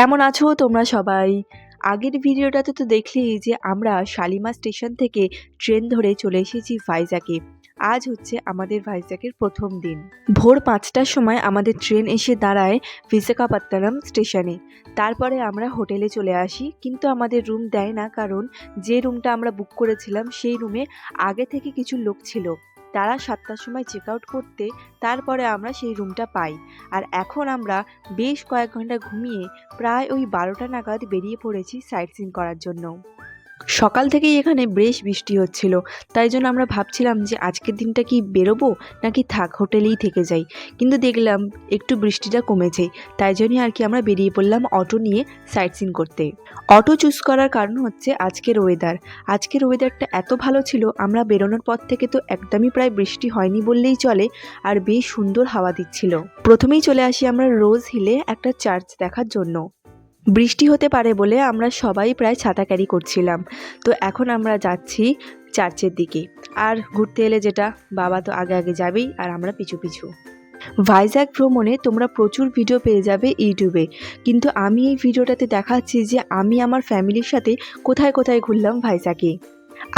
কেমন আছো? তোমরা সবাই। আগের ভিডিওটাতে তো দেখলেই যে আমরা শালিমা স্টেশন থেকে ট্রেন ধরে চলে এসেছি ভাইজাকে। আজ হচ্ছে আমাদের ভাইজাকের প্রথম দিন। ভোর পাঁচটার সময় আমাদের ট্রেন এসে দাঁড়ায় বিশাখাপত্তনম স্টেশনে। তারপরে আমরা হোটেলে চলে আসি, কিন্তু আমাদের রুম দেয় না কারণ যে রুমটা আমরা বুক করেছিলাম সেই রুমে আগে থেকে কিছু লোক ছিল। তারা সাতটার সময় চেক আউট করতে তারপরে আমরা সেই রুমটা পাই। আর এখন আমরা বেশ কয়েক ঘণ্টা ঘুমিয়ে প্রায় ওই বারোটা নাগাদ বেরিয়ে পড়েছি সাইট সিন করার জন্য। সকাল থেকেই এখানে বেশ বৃষ্টি হচ্ছিল। তাই জন্য আমরা ভাবছিলাম যে আজকের দিনটা কি বেরোবো, নাকি থাক হোটেলেই থেকে যাই। কিন্তু দেখলাম একটু বৃষ্টিটা কমেছে, তাই জন্যই আর কি আমরা বেরিয়ে পড়লাম অটো নিয়ে সাইট সিন করতে। অটো চুজ করার কারণ হচ্ছে আজকের ওয়েদার আজকের ওয়েদারটা এত ভালো ছিল, আমরা বেরোনোর পর থেকে তো একদমই প্রায় বৃষ্টি হয়নি বললেই চলে, আর বেশ সুন্দর হাওয়া দিচ্ছিল। প্রথমেই চলে আসি আমরা রোজ হিলে একটা চার্চ দেখার জন্য। বৃষ্টি হতে পারে বলে আমরা সবাই প্রায় ছাতা ক্যারি করছিলাম। তো এখন আমরা যাচ্ছি চার্চের দিকে। আর ঘুরতে এলে যেটা, বাবা তো আগে আগে যাবেই আর আমরা পিছু পিছু। ভাইজ্যাক ভ্রমণে তোমরা প্রচুর ভিডিও পেয়ে যাবে ইউটিউবে। কিন্তু আমি এই ভিডিওটাতে দেখাচ্ছি যে আমি আমার ফ্যামিলির সাথে কোথায় কোথায় ঘুরলাম ভাইজ্যাকে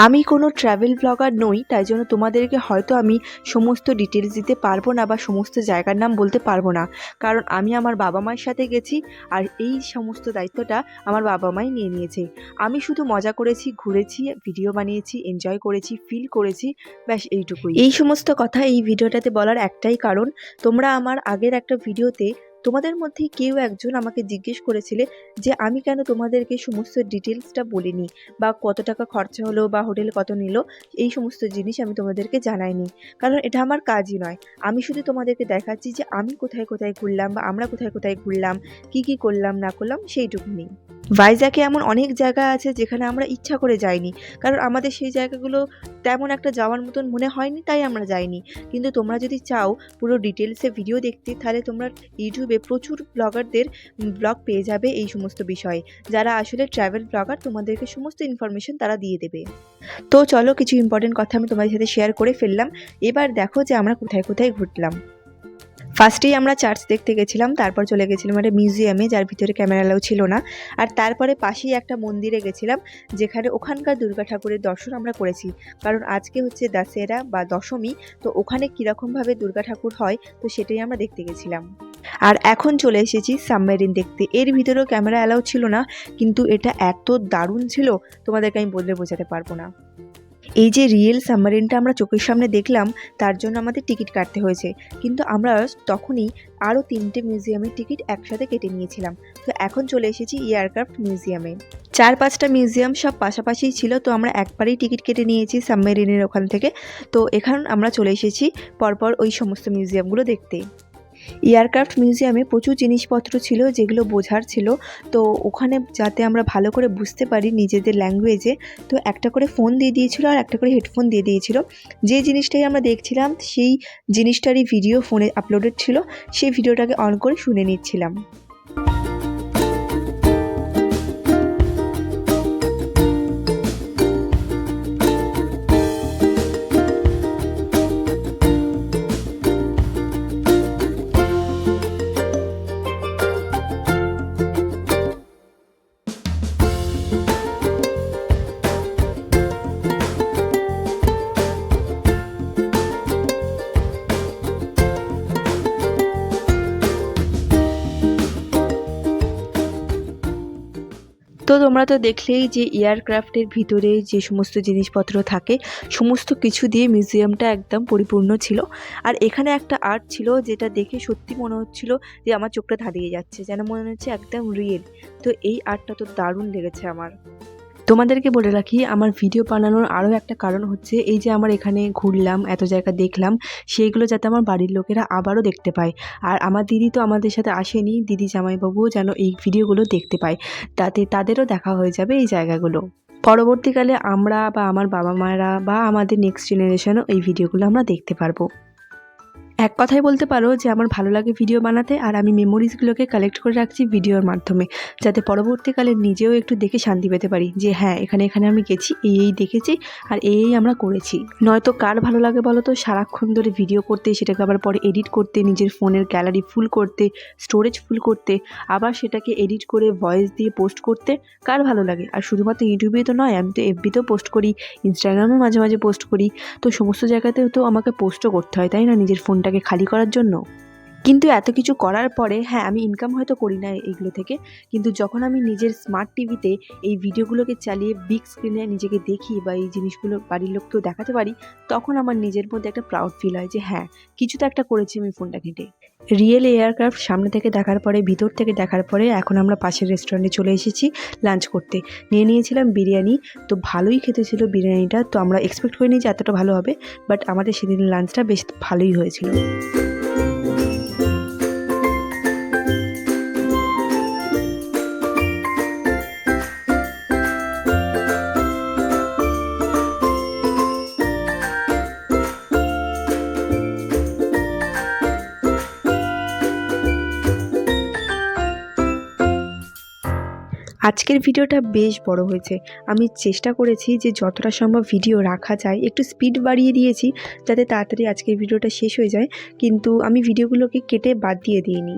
আমি কোনো ট্রাভেল ব্লগার নই, তাই জন্য তোমাদেরকে হয়তো আমি সমস্ত ডিটেলস দিতে পারব না বা সমস্ত জায়গার নাম বলতে পারব না। কারণ আমি আমার বাবা মায়ের সাথে গেছি আর এই সমস্ত দায়িত্বটা আমার বাবা মাই নিয়ে নিয়েছে। আমি শুধু মজা করেছি, ঘুরেছি ভিডিও বানিয়েছি এনজয় করেছি ফিল করেছি, ব্যাস এইটুকুই। এই সমস্ত কথা এই ভিডিওটাতে বলার একটাই কারণ, তোমরা আমার আগের একটা ভিডিওতে তোমাদের মধ্যে কেউ একজন আমাকে জিজ্ঞেস করেছিলে যে আমি কেন তোমাদেরকে সমস্ত ডিটেলসটা বলিনি বা কত টাকা খরচা হলো বা হোটেল কত নিল, এই সমস্ত জিনিস আমি তোমাদেরকে জানাইনি। কারণ এটা আমার কাজই নয়। আমি শুধু তোমাদেরকে দেখাচ্ছি যে আমি কোথায় কোথায় ঘুরলাম বা আমরা কোথায় কোথায় ঘুরলাম, কি কি করলাম, না করলাম সেইটুকুনি ভাইজাকে এমন অনেক জায়গা আছে যেখানে আমরা ইচ্ছা করে যাইনি। কারণ আমাদের সেই জায়গাগুলো তেমন একটা যাওয়ার মতন মনে হয়নি, তাই আমরা যাইনি। কিন্তু তোমরা যদি চাও পুরো ডিটেলসে ভিডিও দেখতে, তাহলে তোমরা ইউটিউবে প্রচুর ব্লগারদের ব্লগ পেয়ে যাবে এই সমস্ত বিষয়ে। যারা আসলে ট্রাভেল ব্লগার তোমাদেরকে সমস্ত ইনফরমেশন তারা দিয়ে দেবে। তো চলো কিছু ইম্পর্টেন্ট কথা আমি তোমাদের সাথে শেয়ার করে ফেললাম। এবার দেখো যে আমরা কোথায় কোথায় ঘুরলাম। ফার্স্টেই আমরা চার্চ দেখতে গেছিলাম, তারপর চলে গেছিলাম একটা মিউজিয়ামে যার ভিতরে ক্যামেরা অ্যালাউ ছিল না। আর তারপরে পাশেই একটা মন্দিরে গেছিলাম, যেখানে ওখানকার দুর্গা ঠাকুরের দর্শন আমরা করেছি। কারণ আজকে হচ্ছে দাসেরা বা দশমী, তো ওখানে কীরকমভাবে দুর্গা ঠাকুর হয়, তো সেটাই আমরা দেখতে গেছিলাম। আর এখন চলে এসেছি সাবমেরিন দেখতে। এর ভিতরেও ক্যামেরা অ্যালাউ ছিল না, কিন্তু এটা এত দারুণ ছিল, তোমাদেরকে আমি বললে বোঝাতে পারব না। এই যে রিয়েল সাবমারিনটা আমরা চোখের সামনে দেখলাম, তার জন্য আমাদের টিকিট কাটতে হয়েছে। কিন্তু আমরা তখনই আরও তিনটে মিউজিয়ামের টিকিট একসাথে কেটে নিয়েছিলাম। তো এখন চলে এসেছি এয়ারক্রাফট মিউজিয়ামে চার পাঁচটা মিউজিয়াম সব পাশাপাশিই ছিল, তো আমরা একবারেই টিকিট কেটে নিয়েছি সাবমেরিনের ওখান থেকে। তো এখন আমরা চলে এসেছি পরপর ওই সমস্ত মিউজিয়ামগুলো দেখতে। এয়ারক্রাফট মিউজিয়ামে প্রচুর জিনিসপত্র ছিল, যেগুলো বোঝার ছিল। তো ওখানে যাতে আমরা ভালো করে বুঝতে পারি নিজেদের ল্যাঙ্গুয়েজে তো একটা করে ফোন দিয়ে দিয়েছিল আর একটা করে হেডফোন দিয়ে দিয়েছিল। যে জিনিসটাই আমরা দেখছিলাম, সেই জিনিসটারই ভিডিও ফোনে আপলোডেড ছিল। সেই ভিডিওটাকে অন করে শুনে নিচ্ছিলাম। তো তোমরা তো দেখলেই যে এয়ারক্রাফটের ভিতরে যে সমস্ত জিনিসপত্র থাকে, সমস্ত কিছু দিয়ে মিউজিয়ামটা একদম পরিপূর্ণ ছিল। আর এখানে একটা আর্ট ছিল যেটা দেখে সত্যি মনে হচ্ছিল যে আমার চোখটা ধাঁধিয়ে যাচ্ছে, যেন মনে হচ্ছে একদম রিয়েল তো এই আর্টটা তো দারুণ লেগেছে আমার। তোমাদেরকে বলে রাখি, আমার ভিডিও বানানোর আরও একটা কারণ হচ্ছে এই যে আমার এখানে ঘুরলাম, এত জায়গা দেখলাম, সেইগুলো যাতে আমার বাড়ির লোকেরা আবারও দেখতে পায়। আর আমার দিদি তো আমাদের সাথে আসেনি, দিদি জামাইবাবুও যেন এই ভিডিওগুলো দেখতে পায়। তাতে তাদেরও দেখা হয়ে যাবে এই জায়গাগুলো। পরবর্তীকালে আমরা বা আমার বাবা মায়েরা বা আমাদের নেক্সট জেনারেশনও এই ভিডিওগুলো আমরা দেখতে পারব। এক কথায় বলতে পারো যে আমার ভালো লাগে ভিডিও বানাতে আর আমি মেমোরিজগুলোকে কালেক্ট করে রাখছি ভিডিওর মাধ্যমে, যাতে পরবর্তীকালে নিজেও একটু দেখে শান্তি পেতে পারি যে হ্যাঁ এখানে এখানে আমি গেছি, এই এই দেখেছি আর এই এই আমরা করেছি। নয়তো কার ভালো লাগে বলো তো? সারাক্ষণ ধরে ভিডিও করতে, সেটাকে আবার পরে এডিট করতে, নিজের ফোনের গ্যালারি ফুল করতে স্টোরেজ ফুল করতে, আবার সেটাকে এডিট করে ভয়েস দিয়ে পোস্ট করতে, কার ভালো লাগে? আর শুধুমাত্র ইউটিউবে তো নয়, আমি তো এফবিতেও পোস্ট করি ইনস্টাগ্রামেও মাঝে মাঝে পোস্ট করি, তো সমস্ত জায়গাতেও তো আমাকে পোস্টও করতে হয়, তাই না? নিজের ফোনটাকে খালি করার জন্য? কিন্তু এত কিছু করার পরে হ্যাঁ আমি ইনকাম হয়তো করি না এগুলো থেকে, কিন্তু যখন আমি নিজের স্মার্ট টিভিতে এই ভিডিওগুলোকে চালিয়ে বিগ স্ক্রিনে নিজেকে দেখি বা এই জিনিসগুলো বাড়ির লোককেও দেখাতে পারি, তখন আমার নিজের মধ্যে একটা প্রাউড ফিল হয় যে হ্যাঁ কিছু তো একটা করেছি আমি ফোনটা ঘেঁটে। রিয়েল এয়ারক্রাফট সামনে থেকে দেখার পরে, ভিতর থেকে দেখার পরে এখন আমরা পাশের রেস্টুরেন্টে চলে এসেছি লাঞ্চ করতে। নিয়ে নিয়েছিলাম বিরিয়ানি, তো ভালোই খেতে ছিল বিরিয়ানিটা, তো আমরা এক্সপেক্ট করিনি যে এতটা ভালো হবে বাট আমাদের সেদিন লাঞ্চটা বেশ ভালোই হয়েছিল। আজকের ভিডিওটা বেশ বড় হয়েছে। আমি চেষ্টা করেছি যে যতটা সম্ভব ভিডিও রাখা যায়। একটু স্পিড বাড়িয়ে দিয়েছি যাতে তাড়াতাড়ি আজকের ভিডিওটা শেষ হয়ে যায়। কিন্তু আমি ভিডিওগুলোকে কেটে বাদ দিয়ে দিইনি।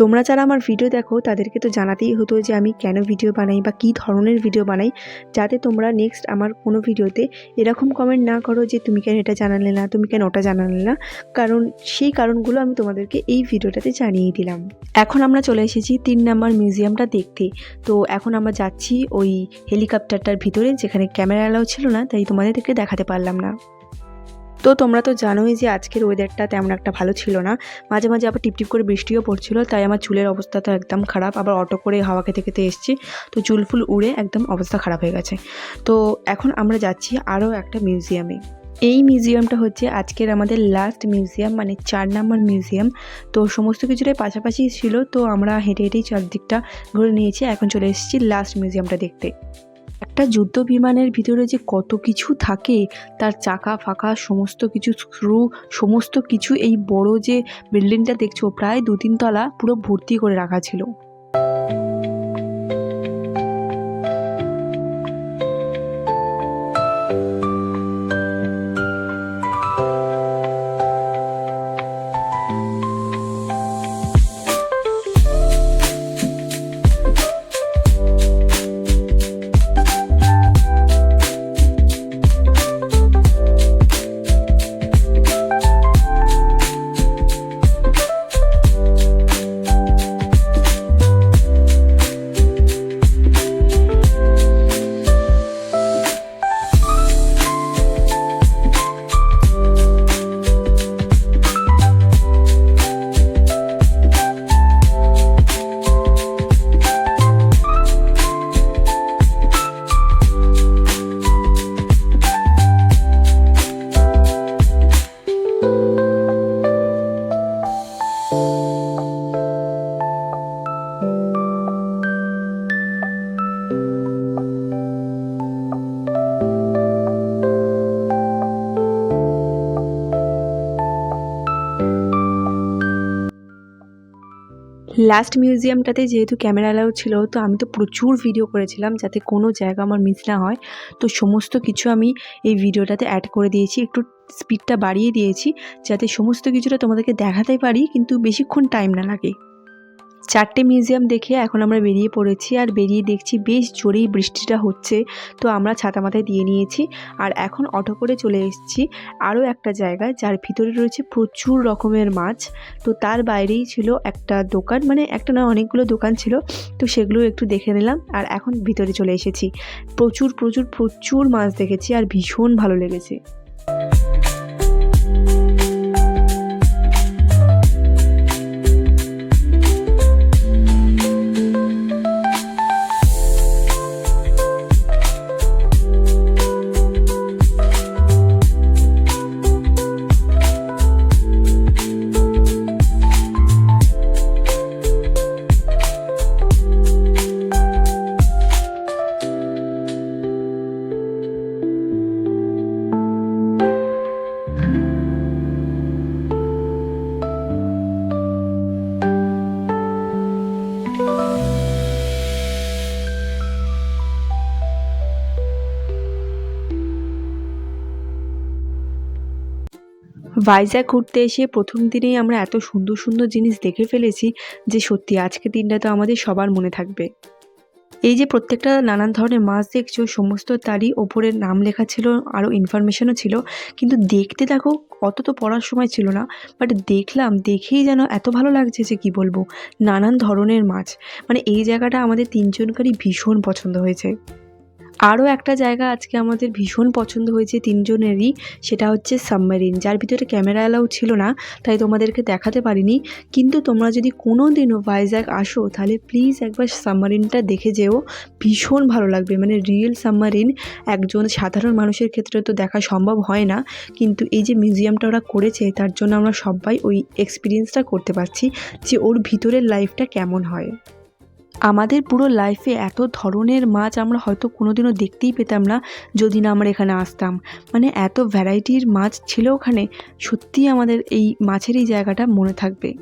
তোমরা যারা আমার ভিডিও দেখো, তাদেরকে তো জানাতেই হতো যে আমি কেন ভিডিও বানাই বা কী ধরনের ভিডিও বানাই। যাতে তোমরা নেক্সট আমার কোনো ভিডিওতে এরকম কমেন্ট না করো যে তুমি কেন এটা জানালে না, তুমি কেন ওটা জানালে না। কারণ সেই কারণগুলো আমি তোমাদেরকে এই ভিডিওটাতে জানিয়ে দিলাম। এখন আমরা চলে এসেছি তিন নাম্বার মিউজিয়ামটা দেখতে। তো এখন আমরা যাচ্ছি ওই হেলিকপ্টারটার ভিতরে, যেখানে ক্যামেরা অ্যালাউ ছিল না, তাই তোমাদেরকে দেখাতে পারলাম না। তো তোমরা তো জানোই যে আজকের ওয়েদারটা তেমন একটা ভালো ছিল না। মাঝে মাঝে আবার টিপটিপ করে বৃষ্টিও পড়ছিল, তাই আমার চুলের অবস্থা তো একদম খারাপ। আবার অটো করে হাওয়া খেতে খেতে এসেছি, তো চুল ফুল উড়ে একদম অবস্থা খারাপ হয়ে গেছে। তো এখন আমরা যাচ্ছি আরও একটা মিউজিয়ামে এই মিউজিয়ামটা হচ্ছে আজকের আমাদের লাস্ট মিউজিয়াম মানে চার নাম্বার মিউজিয়াম তো সমস্ত কিছুটাই পাশাপাশি ছিল, তো আমরা হেঁটে হেঁটেই চারদিকটা ঘুরে নিয়েছি। এখন চলে এসেছি লাস্ট মিউজিয়ামটা দেখতে। একটা যুদ্ধ বিমানের ভিতরে যে কত কিছু থাকে, তার চাকা, ফাঁকা সমস্ত কিছু স্ক্রু সমস্ত কিছু এই বড় যে বিল্ডিংটা দেখছ, প্রায় দু তিন তলা পুরো ভর্তি করে রাখা ছিল। লাস্ট মিউজিয়ামটাতে যেহেতু ক্যামেরা অ্যালাউ ছিল, তো আমি তো প্রচুর ভিডিও করেছিলাম যাতে কোনো জায়গা আমার মিস না হয়। তো সমস্ত কিছু আমি এই ভিডিওটাতে অ্যাড করে দিয়েছি, একটু স্পিডটা বাড়িয়ে দিয়েছি যাতে সমস্ত কিছুটা তোমাদেরকে দেখাতে পারি, কিন্তু বেশিক্ষণ টাইম না লাগে। চারটে মিউজিয়াম দেখে এখন আমরা বেরিয়ে পড়েছি আর বেরিয়ে দেখছি বেশ জোরেই বৃষ্টিটা হচ্ছে। তো আমরা ছাতা মাথায় দিয়ে নিয়েছি আর এখন অটো করে চলে এসেছি আরও একটা জায়গায় যার ভিতরে রয়েছে প্রচুর রকমের মাছ। তো তার বাইরেই ছিল একটা দোকান মানে একটা নয় অনেকগুলো দোকান ছিল। তো সেগুলো একটু দেখে নিলাম আর এখন ভিতরে চলে এসেছি। প্রচুর প্রচুর প্রচুর মাছ দেখেছি আর ভীষণ ভালো লেগেছে। ভাইজ্যাক ঘুরতে এসে প্রথম দিনেই আমরা এত সুন্দর সুন্দর জিনিস দেখে ফেলেছি যে সত্যি আজকের দিনটা তো আমাদের সবার মনে থাকবে। এই যে প্রত্যেকটা নানান ধরনের মাছ দেখছ, সমস্ত তারই ওপরের নাম লেখা ছিল, আরও ইনফরমেশনও ছিল। কিন্তু দেখতে দেখো, অত তো পড়ার সময় ছিল না বাট দেখলাম, দেখেই যেন এত ভালো লাগছে যে কি বলব, নানান ধরনের মাছ। মানে এই জায়গাটা আমাদের তিনজনকারই ভীষণ পছন্দ হয়েছে। আরও একটা জায়গা আজকে আমাদের ভীষণ পছন্দ হয়েছে তিনজনেরই, সেটা হচ্ছে সাবমেরিন যার ভিতরে ক্যামেরা অ্যালাউ ছিল না, তাই তোমাদেরকে দেখাতে পারিনি। কিন্তু তোমরা যদি কোনো দিনও ভাইজ্যাক আসো, তাহলে প্লিজ একবার সাবমারিনটা দেখে যেও। ভীষণ ভালো লাগবে মানে রিয়েল সাবমারিন একজন সাধারণ মানুষের ক্ষেত্রে তো দেখা সম্ভব হয় না। কিন্তু এই যে মিউজিয়ামটা ওরা করেছে, তার জন্য আমরা সবাই ওই এক্সপিরিয়েন্সটা করতে পারছি যে ওর ভিতরের লাইফটা কেমন হয়। আমাদের পুরো লাইফে এত ধরনের মাছ আমরা হয়তো কোনোদিনও দেখতেই পেতাম না, যদি না আমরা এখানে আসতাম। মানে এত ভ্যারাইটির মাছ ছিল ওখানে, সত্যিই আমাদের এই মাছের এই জায়গাটা মনে থাকবে।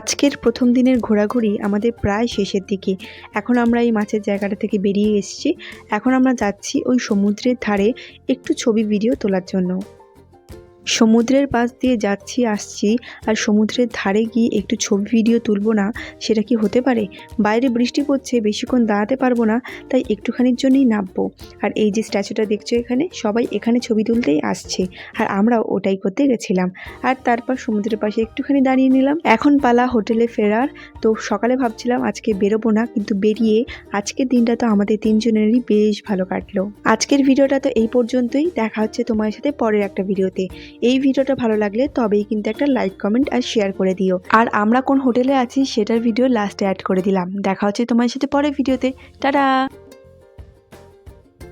আজকের প্রথম দিনের ঘোরাঘুরি আমাদের প্রায় শেষের দিকে। এখন আমরা এই মাছের জায়গাটা থেকে বেরিয়ে এসেছি। এখন আমরা যাচ্ছি ওই সমুদ্রের ধারে একটু ছবি, ভিডিও তোলার জন্য। সমুদ্রের পাশ দিয়ে যাচ্ছি, আসছি আর সমুদ্রের ধারে গিয়ে একটু ছবি ভিডিও তুলবো না, সেটা কি হতে পারে? বাইরে বৃষ্টি পড়ছে, বেশিক্ষণ দাঁড়াতে পারব না, তাই একটুখানির জন্যই নামবো। আর এই যে স্ট্যাচুটা দেখছ এখানে, সবাই এখানে ছবি তুলতেই আসছে। আর আমরাও ওটাই করতে গেছিলাম। আর তারপর সমুদ্রের পাশে একটুখানি দাঁড়িয়ে নিলাম। এখন পালা হোটেলে ফেরার, তো সকালে ভাবছিলাম আজকে বেরোবো না, কিন্তু বেরিয়ে আজকের দিনটা তো আমাদের তিনজনেরই বেশ ভালো কাটলো। আজকের ভিডিওটা তো এই পর্যন্তই, দেখা হচ্ছে তোমার সাথে পরের একটা ভিডিওতে। এই ভিডিওটা ভালো লাগলে তবেই কিন্তু একটা লাইক কমেন্ট আর শেয়ার করে দিও। আর আমরা কোন হোটেলে আছি, সেটার ভিডিও লাস্টে অ্যাড করে দিলাম। দেখা হচ্ছে তোমার সাথে পরে ভিডিওতে টাটা!